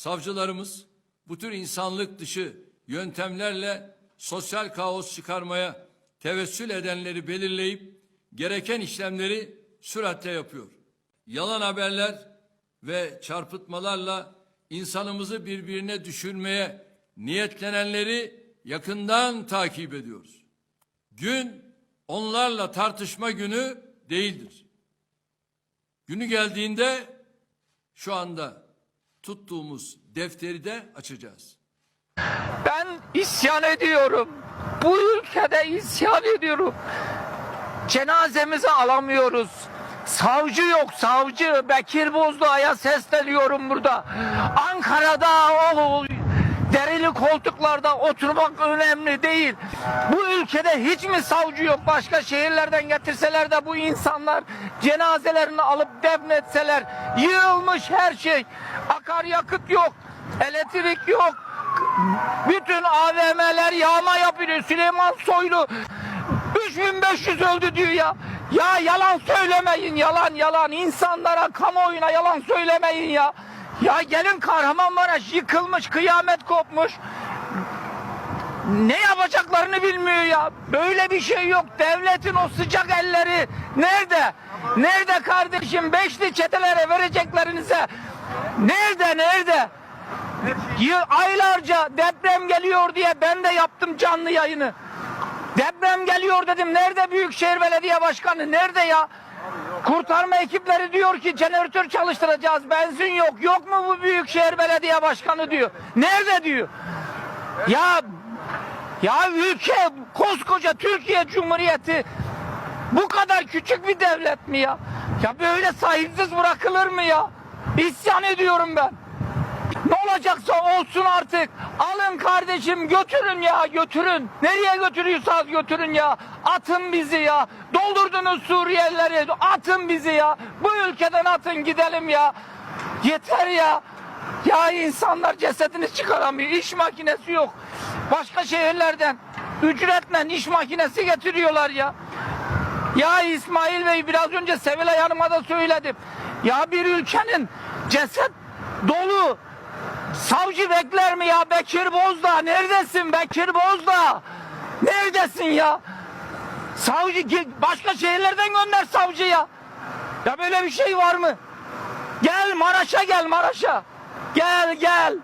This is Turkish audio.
Savcılarımız bu tür insanlık dışı yöntemlerle sosyal kaos çıkarmaya tevessül edenleri belirleyip gereken işlemleri süratle yapıyor. Yalan haberler ve çarpıtmalarla insanımızı birbirine düşürmeye niyetlenenleri yakından takip ediyoruz. Gün onlarla tartışma günü değildir. Günü geldiğinde şu anda tuttuğumuz defteri de açacağız. Ben isyan ediyorum. Bu ülkede isyan ediyorum. Cenazemizi alamıyoruz. Savcı yok savcı. Bekir Bozdoğa'ya sesleniyorum burada. Ankara'da o derili koltuklarda oturmak önemli değil. Bu ülkede hiç mi savcı yok? Başka şehirlerden getirseler de bu insanlar cenazelerini alıp defnetseler. Yığılmış her şey. Akaryakıt yok. Elektrik yok. Bütün AVM'ler yağma yapıyor. Süleyman Soylu 3500 öldü diyor ya. Ya yalan söylemeyin yalan yalan. İnsanlara kamuoyuna yalan söylemeyin ya. Ya gelin Kahramanmaraş yıkılmış kıyamet kopmuş. Ne yapacaklarını bilmiyor ya. Böyle bir şey yok. Devletin o sıcak elleri nerede? Nerede kardeşim? Beşli çetelere vereceklerinize. Nerede nerede? Aylarca deprem geliyor diye ben de yaptım canlı yayını. Deprem geliyor dedim. Nerede Büyükşehir Belediye Başkanı? Nerede ya? Kurtarma ekipleri diyor ki jeneratör çalıştıracağız. Benzin yok. Yok mu bu Büyükşehir Belediye Başkanı diyor. Nerede diyor. Ya ya ülke koskoca Türkiye Cumhuriyeti bu kadar küçük bir devlet mi ya? Ya böyle sahipsiz bırakılır mı ya? İsyan ediyorum ben. Olacaksa olsun artık. Alın kardeşim götürün ya götürün. Nereye götürüyorsanız götürün ya. Atın bizi ya. Doldurdunuz Suriyelileri. Atın bizi ya. Bu ülkeden atın gidelim ya. Yeter ya. Ya insanlar cesedini çıkaramıyor. İş makinesi yok. Başka şehirlerden ücretle iş makinesi getiriyorlar ya. Ya İsmail Bey biraz önce Sevilay Hanım'a da söyledim. Ya bir ülkenin ceset dolu savcı bekler mi ya Bekir Bozdağ? Neredesin Bekir Bozdağ? Neredesin ya? Savcı başka şehirlerden gönder savcı ya. Ya böyle bir şey var mı? Gel Maraş'a gel Maraş'a. Gel gel.